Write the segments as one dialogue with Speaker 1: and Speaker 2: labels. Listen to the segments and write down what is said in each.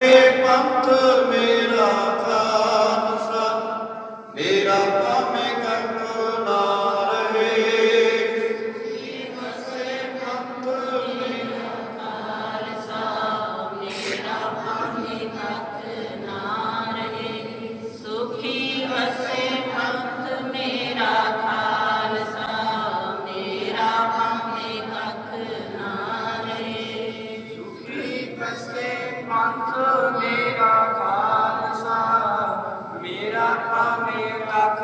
Speaker 1: ਪੰਥ ਮੇਰਾ ਖਾਲਸਾ ਮੇਰਾ ਭਾਵੇਂ ਕੱਖ ਨਾ ਰਹੇ।
Speaker 2: ਸੁਖੀ ਵਸੇ ਪੰਥ ਮੇਰਾ ਖਾਲਸਾ ਮੇਰਾ ਭਾਵੇਂ ਕੱਖ ਨਾ ਰਹੇ।
Speaker 3: ਸੁਖੀ ਵਸੇ ਪੰਥ ਮੇਰਾ ਖਾਲਸਾ ਮੇਰਾ ਭਾਵੇਂ ਕੱਖ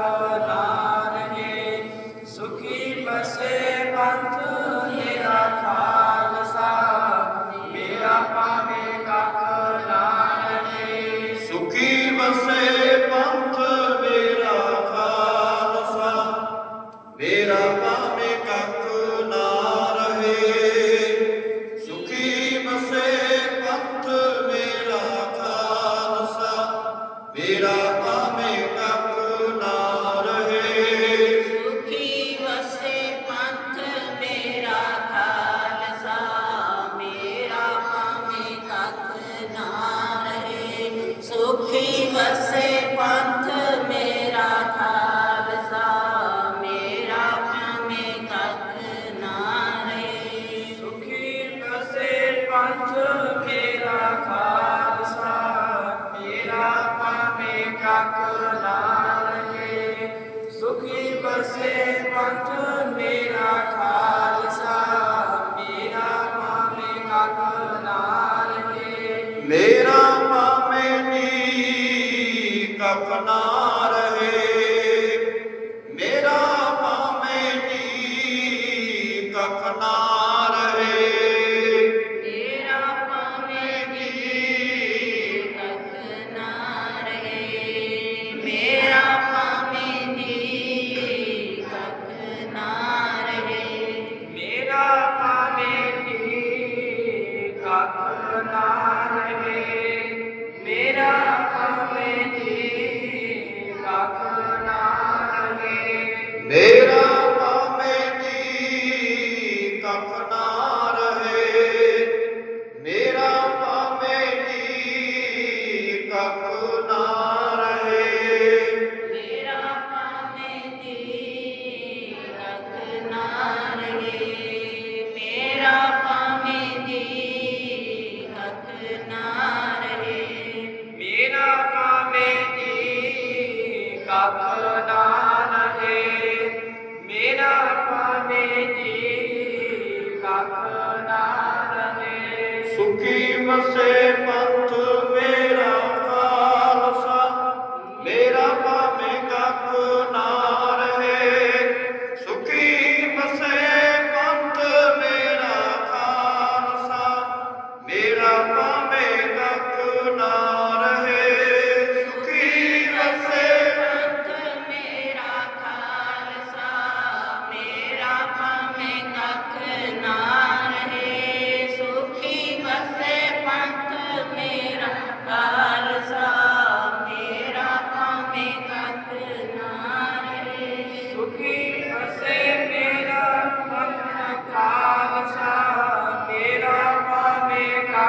Speaker 3: ਵਸੇ ਮੇਰਾ ਭਾਵੇਂ ਨੀ
Speaker 1: ਕੱਖ ਨਾ ਰਹੇ ਮੇਰਾ ਭਾਵੇਂ ਨੀ
Speaker 2: ਕੱਖ ਨਾ ਰਹੇ। ਮੇਰਾ ਭਾਵੇਂ ਜੀ ਕੱਖ ਨਾ ਰਹੇ ਮੇਰਾ ਭਾਵੇਂ ਜੀ ਕੱਖ ਨਾ ਰਹੇ।
Speaker 3: ਮੇਰਾ ਭਾਵੇਂ ਜੀ ਕੱਖ ਨਾ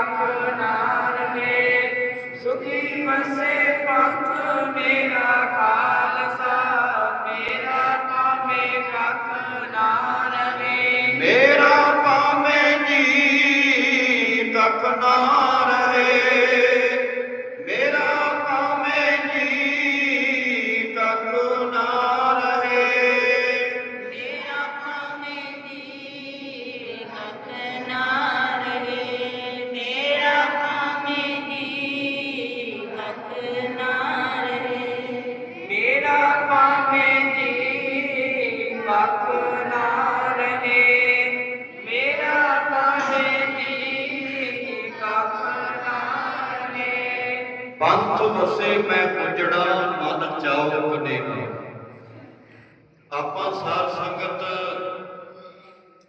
Speaker 3: ਭਾਵੇਂ ਕੱਖ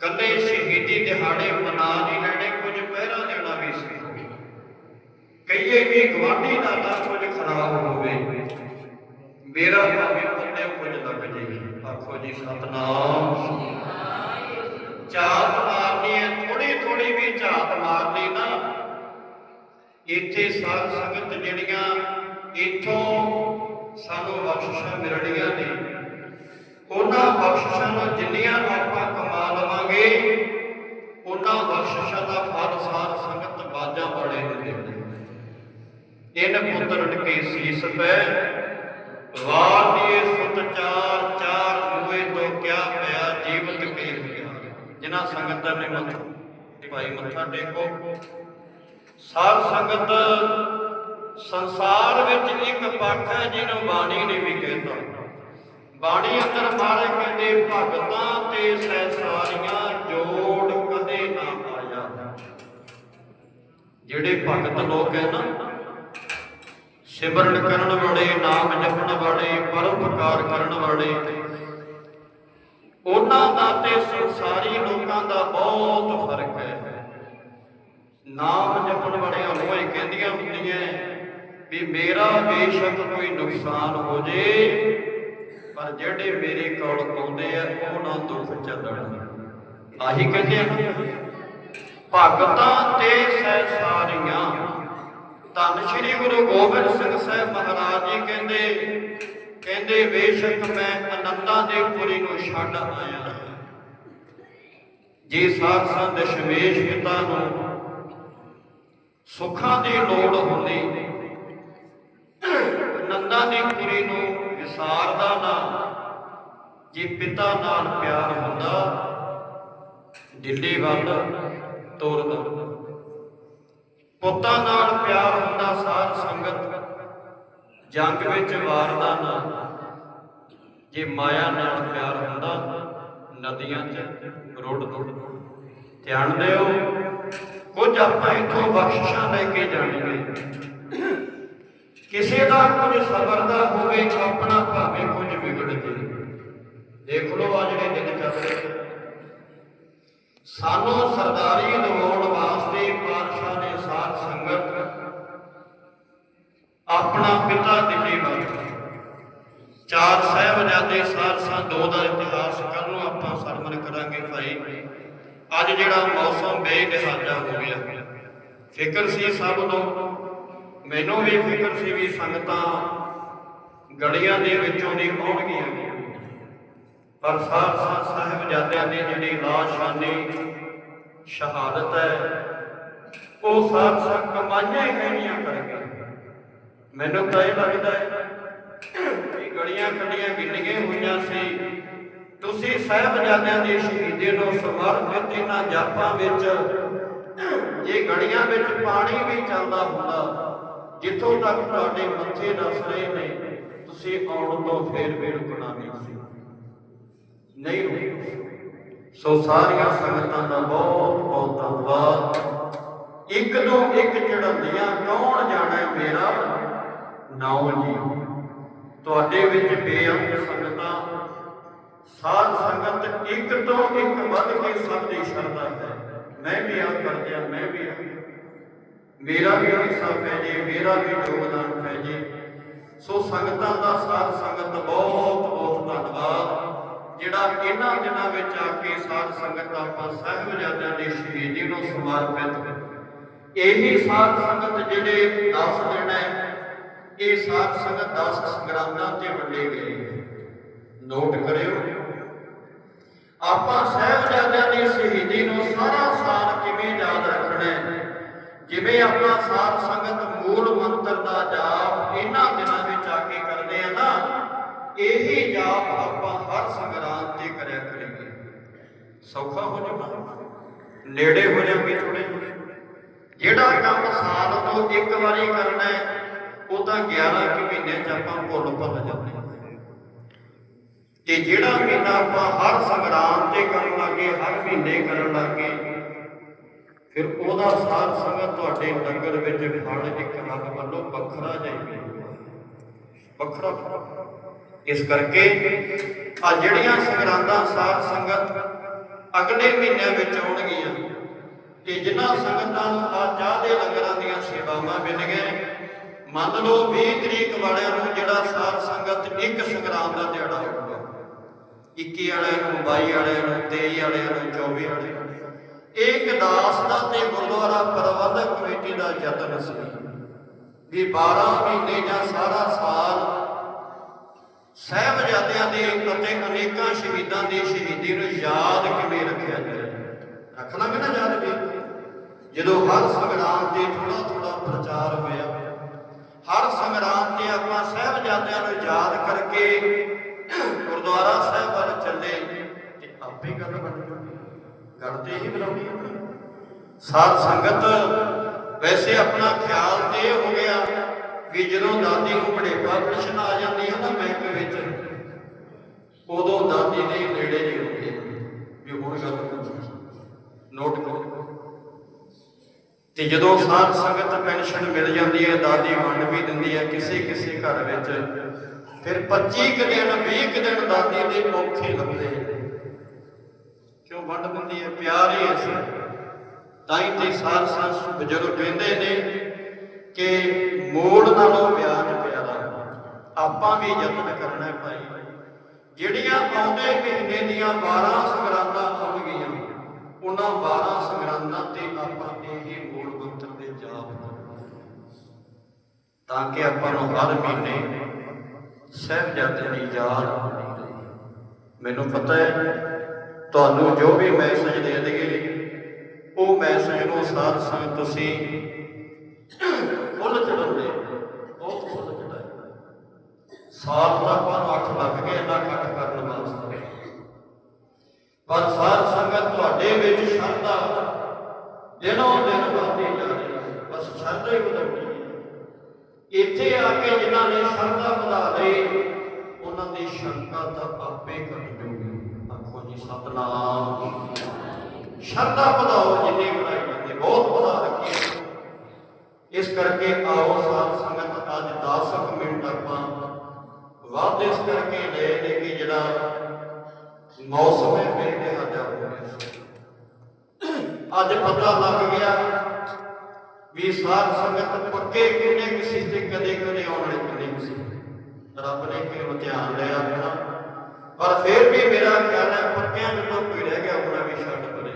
Speaker 1: ਕੱਲੇ ਸ਼ਹੀਦੀ ਦਿਹਾੜੇ ਮਨਾ ਨਹੀਂ ਲੈਣੇ, ਕੁਝ ਪਹਿਰਾ ਦੇਣਾ ਵੀ ਸੀ। ਕਹੀਏ ਕਿ ਗਵਾਂਢੀ ਦਾ ਤਾਂ ਕੁਝ ਖਰਾਬ ਹੋਵੇ। ਮੇਰਾ ਭਾਵੇਂ ਪੱਲੇ ਕੁਝ ਲੱਗ ਜੇ। ਆਖੋ ਜੀ, ਸਤਨਾਮ। ਝਾਤ ਮਾਰਨੀ ਹੈ ਥੋੜੀ ਥੋੜੀ ਵੀ ਝਾਤ ਮਾਰਨੀ ਨਾ। ਇੱਥੇ ਸਾਧ ਸੰਗਤ ਜਿਹੜੀਆਂ ਇੱਥੋਂ ਸਾਨੂੰ ਬਖਸ਼ਿਸ਼ਾਂ ਮਿਲਣੀਆਂ ਨੇ, ਉਹਨਾਂ ਬਖਸ਼ਿਸ਼ਾਂ ਨੂੰ ਜਿੰਨੀਆਂ ਆਪਾਂ ਕਮਾਲ ਲਵਾਂਗੇ ਬਖਸ਼ਿਸ਼ਾਂ ਦਾ ਫਲ ਸਾਧ ਸੰਗਤ ਬਾਜਾਂ ਵਾਲੇ ਨੂੰ ਇਨ ਪੁੱਤਰ ਕੇ ਸੀਸ ਪੈ, ਵਾਰ ਦੀਏ ਸੁਤ ਚਾਰ ਚਾਰ ਹੋਏ ਤੋ ਕਿਆ ਪਿਆ ਜੀਵਤ ਕੇ ਹੋਇਆ ਜਿਨ੍ਹਾਂ ਸੰਗਤਾਂ ਨੇ ਮੱਥਾ ਭਾਈ ਮੱਥਾ ਟੇਕੋ। ਸਾਧ ਸੰਗਤ ਸੰਸਾਰ ਵਿੱਚ ਇੱਕ ਪੱਖ ਹੈ, ਜਿਹਨੂੰ ਬਾਣੀ ਨੇ ਵੀ ਕਹਿਤਾ। ਬਾਣੀ ਅੰਦਰ ਮਾਰੇ ਕਹਿੰਦੇ, ਭਗਤਾਂ ਤੇ ਸਹਿਸਾਰੀਆਂ ਜੋੜ ਕਦੇ ਨਾ ਆਇਆ ਜਿਹੜੇ ਭਗਤ ਲੋਕ ਹੈ ਨਾ, ਸਿਮਰਨ ਕਰਨ ਵਾਲੇ, ਨਾਮ ਜਪਣ ਵਾਲੇ, ਪਰਉਪਕਾਰ ਕਰਨ ਵਾਲੇ, ਉਹਨਾਂ ਦਾ ਤੇ ਸੰਸਾਰੀ ਲੋਕਾਂ ਦਾ ਬਹੁਤ ਫ਼ਰਕ ਹੈ। ਨਾਮ ਜਪਣ ਵਾਲਿਆਂ ਉਹ ਇਹ ਕਹਿੰਦੀਆਂ ਹੁੰਦੀਆਂ ਵੀ ਮੇਰਾ ਬੇਸ਼ੱਕ ਕੋਈ ਨੁਕਸਾਨ ਹੋ ਜੇ, ਪਰ ਜਿਹੜੇ ਮੇਰੇ ਕੋਲ ਆਉਂਦੇ ਆ ਨਾ ਦੁੱਖ ਚੱਲਣ ਆਹੀ ਕਹਿੰਦੇ ਆ ਭਗਤਾਂ ਤੇ ਸਹਿ ਸਾਰੀਆਂ। ਧੰਨ ਸ਼੍ਰੀ ਗੁਰੂ ਗੋਬਿੰਦ ਸਿੰਘ ਸਾਹਿਬ ਮਹਾਰਾਜ ਜੀ ਕਹਿੰਦੇ ਕਹਿੰਦੇ, ਬੇਸ਼ੱਕ ਮੈਂ ਅਨੰਦਾਂ ਦੇ ਪੁਰੀ ਨੂੰ ਛੱਡ ਆਇਆ। ਜੇ ਸਾਧ ਸੰਤ ਦਸ਼ਮੇਸ਼ ਪਿਤਾ ਨੂੰ ਸੁੱਖਾਂ ਦੀ ਲੋੜ ਹੁੰਦੀ ਨੰਦਾਂ ਦੀ ਕੁੜੀ ਨੂੰ ਵਿਸਾਰਦਾ ਨਾ, ਜੇ ਪਿਤਾ ਨਾਲ ਪਿਆਰ ਹੁੰਦਾ, ਦਿੱਲੀ ਵੱਲ ਤੋਰਦਾ ਪੁੱਤਾਂ ਨਾਲ ਪਿਆਰ ਹੁੰਦਾ ਸਾਧ ਸੰਗਤ, ਜੰਗ ਵਿੱਚ ਵਾਰਦਾ ਨਾ। ਜੇ ਮਾਇਆ ਨਾਲ ਪਿਆਰ ਹੁੰਦਾ, ਨਦੀਆਂ 'ਚ ਰੋੜ ਰੋੜ। ਧਿਆਨ ਦਿਓ, ਕੁਝ ਆਪਾਂ ਇਥੋਂ ਬਖਸ਼ਿਸ਼ਾਂ ਲੈ ਕੇ ਜਾਣੀਆਂ। ਕਿਸੇ ਦਾ ਕੁਝ ਸਬਰ ਦਾ ਹੋਵੇ, ਆਪਣਾ ਭਾਵੇਂ ਕੁਝ ਵਿਗੜ ਜੇ ਦੇਖ ਲਓ ਆ ਜਿਹੜੇ ਦਿਨ ਚੱਲ ਰਹੇ। ਸਾਨੂੰ ਸਰਦਾਰੀ ਦਿਵਾਉਣ ਵਾਸਤੇ ਪਾਤਸ਼ਾਹ ਦੇ ਸਾਥ ਸੰਗਤ ਆਪਣਾ ਪਿਤਾ ਦਿੱਲੀ ਵੱਲ। ਚਾਰ ਸਾਹਿਬਜ਼ਾਦੇ ਸਾਧ ਦੋ ਦਾ ਇਤਿਹਾਸ ਕੱਲ ਨੂੰ ਆਪਾਂ ਸਰਮਨ ਕਰਾਂਗੇ ਭਾਈ। ਅੱਜ ਜਿਹੜਾ ਮੌਸਮ ਬੇਨਿਹਾਜ਼ਾ ਹੋ ਗਿਆ। ਫਿਕਰ ਸੀ ਸਭ ਨੂੰ ਮੈਨੂੰ ਵੀ ਫਿਕਰ ਸੀ ਵੀ ਸੰਗਤਾਂ ਗੜੀਆਂ ਦੇ ਵਿੱਚੋਂ ਦੀ ਆਉਣਗੀਆਂ। ਪਰ ਸਾਧ ਸਾਹਿਬਜ਼ਾਦਿਆਂ ਦੀ ਜਿਹੜੀ ਲਾਸ਼ਾਨੀ ਸ਼ਹਾਦਤ ਹੈ, ਉਹ ਸਾਧ ਸਾਧ ਕਮਾਈਆਂ ਹੀ ਕਹਿਣੀਆਂ ਕਰ ਮੈਨੂੰ ਤਾਂ ਇਹ ਲੱਗਦਾ ਹੈ ਕਿ ਗੜੀਆਂ ਕੱਢੀਆਂ ਗਿਣੀਆਂ ਹੋਈਆਂ ਸੀ। ਤੁਸੀਂ ਸਾਹਿਬਜ਼ਾਦਿਆਂ ਦੀ ਸ਼ਹੀਦੀ ਨੂੰ ਸਮਰਪਿਤ ਇਹਨਾਂ ਜਾਪਾਂ ਵਿੱਚ, ਜੇ ਗਲੀਆਂ ਵਿੱਚ ਪਾਣੀ ਵੀ ਚੱਲਦਾ ਹੁੰਦਾ, ਜਿੱਥੋਂ ਤੱਕ ਤੁਹਾਡੇ ਮੱਥੇ ਦੱਸ ਰਹੇ ਨੇ, ਤੁਸੀਂ ਆਉਣ ਤੋਂ ਫੇਰ ਵੀ ਰੁਕਣਾ ਨਹੀਂ ਸੀ। ਨਹੀਂ ਰੁਕੇ। ਸੋ ਸਾਰੀਆਂ ਸੰਗਤਾਂ ਦਾ ਬਹੁਤ ਬਹੁਤ ਧੰਨਵਾਦ। ਇੱਕ ਤੋਂ ਇੱਕ ਚੜ੍ਹਦੀਆਂ ਕੌਣ ਜਾਣੇ ਮੇਰਾ? ਨਾਉ ਜੀ। ਤੁਹਾਡੇ ਵਿੱਚ ਬੇਅੰਤ ਸੰਗਤਾਂ। ਸਾਧ ਸੰਗਤ ਇੱਕ ਤੋਂ ਇੱਕ ਵੱਧ ਕੇ ਸਭ ਦੀ ਸ਼ਰਧਾ ਹੈ। ਮੈਂ ਵੀ ਆ ਕਰਦਿਆਂ ਮੈਂ ਵੀ ਆ ਮੇਰਾ ਵੀ ਹਿੱਸਾ ਪੈ ਜੇ, ਮੇਰਾ ਵੀ ਯੋਗਦਾਨ ਪੈ ਜੇ। ਸੋ ਸੰਗਤਾਂ ਦਾ ਸਾਧ ਸੰਗਤ ਬਹੁਤ ਬਹੁਤ ਧੰਨਵਾਦ। ਜਿਹੜਾ ਇਹਨਾਂ ਦਿਨਾਂ ਵਿੱਚ ਆ ਕੇ ਸਾਧ ਸੰਗਤ ਆਪਾਂ ਸਾਹਿਬਜ਼ਾਦਿਆਂ ਦੀ ਸ਼ਹੀਦੀ ਨੂੰ ਸਮਰਪਿਤ ਇਹੀ ਸਾਧ ਸੰਗਤ ਜਿਹੜੇ 10 ਦਿਨ ਹੈ, ਇਹ ਸਾਧ ਸੰਗਤ 10 ਸੰਗਰਾਮਾਂ ਤੇ ਵੰਡੇ ਗਏ। ਨੋਟ ਕਰਿਓ। ਆਪਾਂ ਸਾਹਿਬਜ਼ਾਦਿਆਂ ਦੀ ਸ਼ਹੀਦੀ ਨੂੰ ਸਾਰਾ ਸਾਲ ਕਿਵੇਂ ਯਾਦ ਰੱਖਣਾ ਹੈ? ਜਿਵੇਂ ਆਪਾਂ ਸਾਧ ਸੰਗਤ ਮੂਲ ਮੰਤਰ ਦਾ ਜਾਪ ਇਹਨਾਂ ਦਿਨਾਂ ਵਿੱਚ ਆ ਕੇ ਕਰਦੇ ਆ ਨਾ ਇਹੀ ਜਾਪ ਆਪਾਂ ਹਰ ਸੰਗਰਾਂਦ ਤੇ ਕਰਿਆ ਕਰੀਏ। ਸੌਖਾ ਹੋ ਜਾਊਗਾ। ਨੇੜੇ ਹੋ ਜਾਊਗੀ ਥੋੜੇ ਜਿਹੜਾ ਕੰਮ ਸਾਲ ਤੋਂ ਇੱਕ ਵਾਰੀ ਕਰਨਾ ਹੈ, ਉਹ ਤਾਂ 11 ਕੁ ਮਹੀਨੇ ਚ ਆਪਾਂ ਭੁੱਲ ਭੁੱਲ ਜਾਂਦੇ ਤੇ ਜਿਹੜਾ ਮਹੀਨਾ ਆਪਾਂ ਹਰ ਸੰਗਰਾਂਦ ਤੇ ਕਰਨ ਲੱਗੇ, ਹਰ ਮਹੀਨੇ ਕਰਨ ਲੱਗੇ, ਫਿਰ ਉਹਦਾ ਸਾਧ ਸੰਗਤ ਤੁਹਾਡੇ ਨਗਰ ਵਿੱਚ ਫਲ ਇੱਕ ਰੱਬ ਵੱਲੋਂ ਵੱਖਰਾ ਜਾਈ ਵੱਖਰਾ। ਫਲ। ਇਸ ਕਰਕੇ ਆ ਜਿਹੜੀਆਂ ਸੰਗਰਾਂਦਾਂ ਸਾਧ ਸੰਗਤ ਅਗਲੇ ਮਹੀਨਿਆਂ ਵਿੱਚ ਆਉਣਗੀਆਂ ਤੇ ਜਿਨ੍ਹਾਂ ਸੰਗਤਾਂ ਨੂੰ ਆ ਚਾਹ ਦੇ ਲੰਗਰਾਂ ਦੀਆਂ ਸੇਵਾਵਾਂ ਮਿਲ ਗਏ ਮੰਨ ਲਓ 20 ਤਰੀਕ ਵਾਲਿਆਂ ਨੂੰ ਜਿਹੜਾ ਸਾਧ ਸੰਗਤ ਇੱਕ ਸੰਗਰਾਮ ਦਾ ਦਿਹਾੜਾ ਹੋਊਗਾ 21 ਵਾਲਿਆਂ ਨੂੰ 22 ਵਾਲਿਆਂ ਨੂੰ 23 ਵਾਲਿਆਂ ਨੂੰ 24 ਵਾਲਿਆਂ ਨੂੰ, ਇਹ ਇੱਕ ਦਾਸ ਦਾ ਤੇ ਗੁਰਦੁਆਰਾ ਪ੍ਰਬੰਧਕ ਕਮੇਟੀ ਦਾ ਯਤਨ ਸੀ ਵੀ 12 ਮਹੀਨੇ ਜਾਂ ਸਾਰਾ ਸਾਲ ਸਹਿਬਜ਼ਾਦਿਆਂ ਦੇ ਅਤੇ ਅਨੇਕਾਂ ਸ਼ਹੀਦਾਂ ਦੀ ਸ਼ਹੀਦੀ ਨੂੰ ਯਾਦ ਕਿਵੇਂ ਰੱਖਿਆ ਜਾਏ ਰੱਖਣਾ ਲਾਂਗੇ ਨਾ ਯਾਦ ਵੀ। ਜਦੋਂ ਹਰ ਸੰਗਰਾਮ ਤੇ ਥੋੜਾ ਥੋੜਾ ਪ੍ਰਚਾਰ ਹੋਇਆ, ਹਰ ਸੰਗਰਾਮ ਤੇ ਆਪਾਂ ਸਹਿਬਜ਼ਾਦਿਆਂ ਨੂੰ ਯਾਦ ਕਰਕੇ ਗੁਰਦੁਆਰਾ ਸਾਹਿਬ ਵੱਲ ਚੱਲੇ ਤੇ ਆਪੇ ਗੱਲ ਬਣ ਜੂਗੀ ਗੱਲ ਤੇ ਹੀ ਬਣਾਉਣੀ ਹੈ। ਸਾਧ ਸੰਗਤ ਵੈਸੇ ਆਪਣਾ ਖਿਆਲ ਤੇ ਹੋ ਗਿਆ। ਵੀ ਜਦੋਂ ਦਾਦੀ ਨੂੰ ਬੜੇਪਾ ਪ੍ਰਸ਼ਨ ਆ ਜਾਂਦੀ ਹੈ ਨਾ ਬੈਂਕ ਵਿੱਚ, ਉਦੋਂ ਦਾਦੀ ਦੇ ਨੇੜੇ ਜੀ ਹੁੰਦੇ ਵੀ ਹੁਣ ਗੱਲ ਨੋਟ ਕਰੋ। ਤੇ ਜਦੋਂ ਸਾਧ ਸੰਗਤ ਪੈਨਸ਼ਨ ਮਿਲ ਜਾਂਦੀ ਹੈ, ਦਾਦੀ ਵੰਡ ਵੀ ਦਿੰਦੀ ਹੈ ਕਿਸੇ ਕਿਸੇ ਘਰ ਵਿੱਚ, ਫਿਰ 25 ਕੁ ਦਿਨ 20 ਕੁ ਦਿਨ ਦਾਦੀ ਦੇ ਔਖੇ ਲੱਗਦੇ ਕਿਉਂ ਵੰਡ ਦਿੰਦੀ ਹੈ? ਪਿਆਰ ਹੀ ਐਸਾ ਤਾਂ ਹੀ ਤੇ ਸਾਧ ਸੰਤ ਬਜ਼ੁਰਗ ਕਹਿੰਦੇ ਨੇ ਕਿ ਮੋੜ ਨਾਲੋਂ ਵਿਆਜ ਪਿਆਰਾ ਆਪਾਂ ਵੀ ਯਤਨ ਕਰਨਾ ਭਾਈ। ਜਿਹੜੀਆਂ ਆਉਂਦੇ ਮਹੀਨੇ ਦੀਆਂ 12 ਸੰਗਰਾਂਦਾਂ ਆਉਣਗੀਆਂ ਉਹਨਾਂ 12 ਸੰਗਰਾਂਦਾਂ ਤੇ ਆਪਾਂ ਇਹ ਮੂਲ ਮੰਤਰ ਦੇ ਜਾਪ ਤਾਂ। ਕਿ ਆਪਾਂ ਨੂੰ ਹਰ ਮਹੀਨੇ ਸਹਿਬਜ਼ਾਦੇ ਦੀ ਯਾਦ ਮੈਨੂੰ ਪਤਾ ਹੈ, ਤੁਹਾਨੂੰ ਜੋ ਵੀ ਮੈਸੇਜ ਦੇ ਦੇਗੇ, ਉਹ ਮੈਸੇਜ ਨੂੰ ਸਾਧ ਸੰਗਤ ਤੁਸੀਂ ਫੁੱਲ ਚੜਾਉਂਦੇ ਬਹੁਤ ਫੁੱਲ ਚੜਾਏ ਸਾਲ ਦਾ ਆਪਾਂ ਅੱਖ ਲੱਗ ਗਏ ਇੰਨਾ ਇਕੱਠ ਕਰਨ ਵਾਸਤੇ। ਪਰ ਸਾਧ ਸੰਗਤ ਤੁਹਾਡੇ ਵਿੱਚ ਸ਼ਰਧਾ, ਦਿਨੋਂ ਦਿਨ ਵਧਦੀ ਜਾ ਰਹੀ ਹੈ। ਬਸ ਸ਼ਰਧਾ ਹੀ ਵਧਦੀ ਹੈ। ਇੱਥੇ ਆ ਕੇ ਜਿਨ੍ਹਾਂ ਨੇ ਸ਼ਰਧਾ ਵਧਾ ਲਈ, ਉਹਨਾਂ ਦੀ ਸ਼ੰਕਾ ਤਾਂ ਆਪੇ ਘਟ ਜੂਗੀ ਆਖੋ ਜੀ, ਸਤਨਾਮ। ਸ਼ਰਧਾ ਵਧਾਓ ਜਿੰਨੀ ਵਧਾਈ ਜਾਂਦੀ ਬਹੁਤ ਵਧਾ ਰੱਖੀ ਇਸ ਕਰਕੇ ਆਓ ਸਾਧ ਸੰਗਤ, ਅੱਜ 10 ਮਿੰਟ ਆਪਾਂ ਵਾਦ ਇਸ ਕਰਕੇ ਲੈ ਲੈ ਕੇ ਜਿਹੜਾ ਮੌਸਮ ਹੈ ਮੇਰੇ ਹੱਥ ਹੋ ਗਿਆ ਅੱਜ ਪਤਾ ਲੱਗ ਗਿਆ ਵੀ ਸਾਧ ਸੰਗਤ ਪੱਕੇ ਕਿੰਨੇ ਕਿਸੇ ਤੇ ਕਦੇ ਕਦੇ ਆਉਣ ਵਾਲੇ ਕਿਸੇ ਰੱਬ ਨੇ ਕਿ ਇਮਤਿਹਾਨ ਲਿਆ ਮੇਰਾ ਪਰ ਫਿਰ ਵੀ ਮੇਰਾ ਖਿਆਲ ਹੈ ਪੱਕਿਆਂ ਜਦੋਂ ਕੋਈ ਰਹਿ ਗਿਆ, ਉਹਨਾਂ ਵੀ ਛੱਡ ਪਰੇ।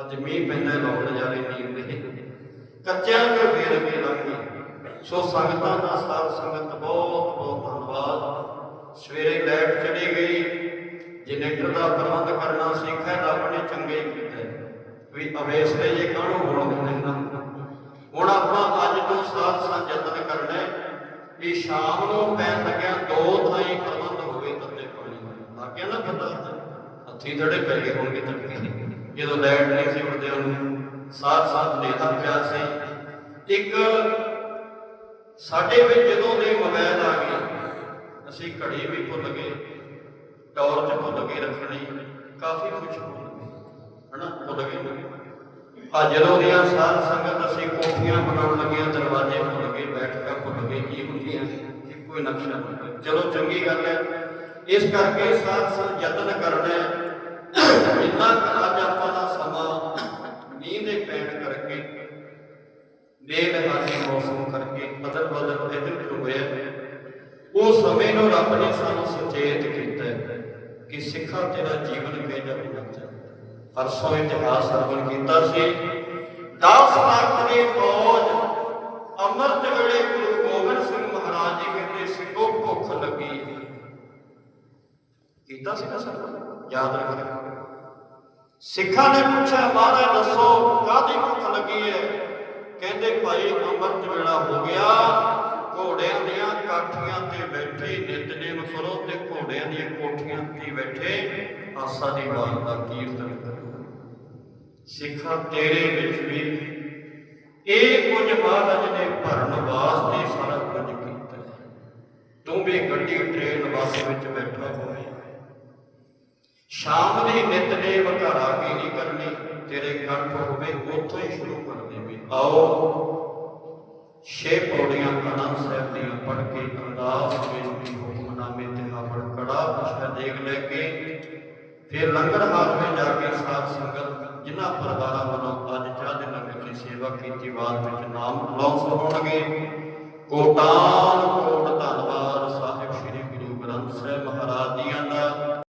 Speaker 1: ਅੱਜ ਮੀਂਹ ਪੈਂਦਾ, ਲਾਉਣ ਨਜ਼ਾਰੇ ਨੀਂਦ ਦੇ ਕੱਚਿਆਂ ਦੇ ਫੇਰ ਵੀ ਲੱਗੀ ਸੋ ਸੰਗਤਾਂ ਦਾ ਸਾਧ ਸੰਗਤ ਵੀ ਅਵੇਸਲੇ ਜੇ ਕਾਹਨੂੰ ਹੋਣ ਦਿੰਦੇ ਹੁਣ ਆਪਾਂ ਅੱਜ ਤੋਂ ਸਾਧ ਸੰਗ ਕਰਨਾ ਹੈ ਸ਼ਾਮ ਨੂੰ ਪੈਣ ਲੱਗਿਆ ਦੋ ਥਾਈਂ ਪ੍ਰਬੰਧ ਹੋਵੇ ਤੱਤੇ ਪਾਣੀ ਦਾ। ਨਾ ਪਤਾ ਹੱਥੀ ਥੜੇ ਪੈ ਹੋਣਗੇ ਤੜਕੇ ਜਦੋਂ ਲਾਈਟ ਨਹੀਂ ਸੀ ਉੱਡਦੇ ਨੂੰ ਸਾਧ ਸਾਧ ਨੇਤਾ ਪਿਆ ਸੀ, ਇੱਕ ਸਾਡੇ ਵਿੱਚ ਜਦੋਂ ਦੇ ਮੋਬਾਈਲ ਆ ਗਏ, ਅਸੀਂ ਘੜੀ ਵੀ ਭੁੱਲ ਗਏ, ਟੌਰਚ ਭੁੱਲ ਗਏ ਰੱਖਣੀ, ਕਾਫੀ ਕੁਝ ਭੁੱਲ ਗਏ। ਹਨਾ? ਭੁੱਲ ਗਏ। ਆ ਜਦੋਂ ਦੀਆਂ ਸਾਧ ਸੰਗਤ ਅਸੀਂ ਕੋਠੀਆਂ ਬਣਾਉਣ ਲੱਗੀਆਂ, ਦਰਵਾਜ਼ੇ ਭੁੱਲ ਗਏ ਬੈਠਕਾਂ ਭੁੱਲ ਗਏ ਕੀ ਹੁੰਦੀਆਂ ਇਹ ਕੋਈ ਨਕਸ਼ਾ ਭੁੱਲ ਚਲੋ ਚੰਗੀ ਗੱਲ ਹੈ। ਇਸ ਕਰਕੇ ਸਾਧ ਸੰਗਤ ਯਤਨ ਕਰਨਾ ਹੈ। ਇੰਨਾ ਅੱਜ ਆਪਾਂ ਦਾ ਸਮਾਂ ਮੀਂਹ ਦੇ ਪੈਣ ਕਰਕੇ ਬੇਮਿਹਾਨੀ ਮੌਸਮ ਕਰਕੇ ਬਦਲ ਬਦਲ ਇਧਰ ਉਧਰ ਹੋਇਆ ਉਹ ਸਮੇਂ ਨੂੰ ਰੱਬ ਨੇ ਸਾਨੂੰ ਸੁਚੇਤ ਕੀਤਾ ਕਿ ਸਿੱਖਾਂ ਤੇਰਾ ਜੀਵਨ ਕਿਹੜਾ ਹੋਣਾ ਚਾਹੀਦਾ ਪਰਸੋਂ ਇਤਿਹਾਸ ਸਰਵਣ ਕੀਤਾ ਸੀ। 10 ਲੱਖ ਦੀ ਫੌਜ ਅੰਮ੍ਰਿਤ ਵੇਲੇ ਗੁਰੂ ਗੋਬਿੰਦ ਸਿੰਘ ਮਹਾਰਾਜ ਜੀ ਕਹਿੰਦੇ, ਸਿੰਘੋ, ਭੁੱਖ ਲੱਗੀ ਕੀਤਾ ਸੀ ਨਾ ਸਰਵਣ? ਯਾਦ ਰੱਖਣਾ ਸਿੱਖਾਂ ਨੇ ਪੁੱਛਿਆ, ਮਹਾਰਾਜ, ਦੱਸੋ, ਕਾਹਦੀ ਭੁੱਖ ਲੱਗੀ ਹੈ? ਕਹਿੰਦੇ, ਭਾਈ, ਅੰਮ੍ਰਿਤ ਵੇਲਾ ਹੋ ਗਿਆ। ਘੋੜਿਆਂ ਦੀਆਂ ਕਾਠੀਆਂ ਤੇ ਬੈਠੇ, ਨਿਤਨੇਮ ਕਰੋ ਤੇ ਘੋੜਿਆਂ ਦੀਆਂ ਕੋਠੀਆਂ ਤੇ ਬੈਠੇ। ਆਸਾ ਦੀ ਬਾਤ ਦਾ ਕੀਰਤਨ ਕਰੋ। ਸਿੱਖਾਂ ਤੇਰੇ ਵਿੱਚ ਵੀ। ਇਹ ਕੁਝ ਮਹਾਰਾਜ ਨੇ ਭਰਨ ਵਾਸਤੇ ਸਾਰਾ ਕੁਝ ਕੀਤਾ। ਤੂੰ ਵੀ ਗੱਡੀ ਟ੍ਰੇਨ ਬੱਸ ਵਿੱਚ ਬੈਠਾ ਹੋਇਆ। ਸ਼ਾਮ ਦੀ ਨਿਤਨੇਮ ਘਰ ਆ ਕੇ ਨਹੀਂ ਕਰਨੀ, ਤੇਰੇ ਕੰਠ ਹੋਵੇ, ਉੱਥੋਂ ਹੀ ਸ਼ੁਰੂ ਕਰ ਦੇਵੇ। ਆਓ, ਛੇ ਪੌੜੀਆਂ ਆਨੰਦ ਸਾਹਿਬ ਦੀਆਂ ਪੜ੍ਹ ਕੇ ਅਰਦਾਸ ਬੇਨਤੀ ਹੁਕਮਨਾਮੇ ਤੇ ਹਾਵੜ ਕੜਾ ਪੁੱਛਾ ਦੇਖ ਲੈ ਕੇ, ਫਿਰ ਲੰਗਰ ਹਾਲ ਵਿੱਚ ਜਾ ਕੇ ਸਾਧ ਸੰਗਤ ਜਿਨ੍ਹਾਂ ਪਰਿਵਾਰਾਂ ਵੱਲੋਂ ਅੱਜ ਚਾਹ ਦੇ ਲੰਗਰ ਸੇਵਾ ਕੀਤੀ ਬਾਅਦ ਵਿੱਚ ਨਾਮ ਲੌਂਸ ਹੋਣਗੇ। ਕੋਟਾਨ ਕੋਟ ਧੰਨਵਾਦ। ਸਾਹਿਬ ਸ੍ਰੀ ਗੁਰੂ ਗ੍ਰੰਥ ਸਾਹਿਬ ਮਹਾਰਾਜ ਦੀ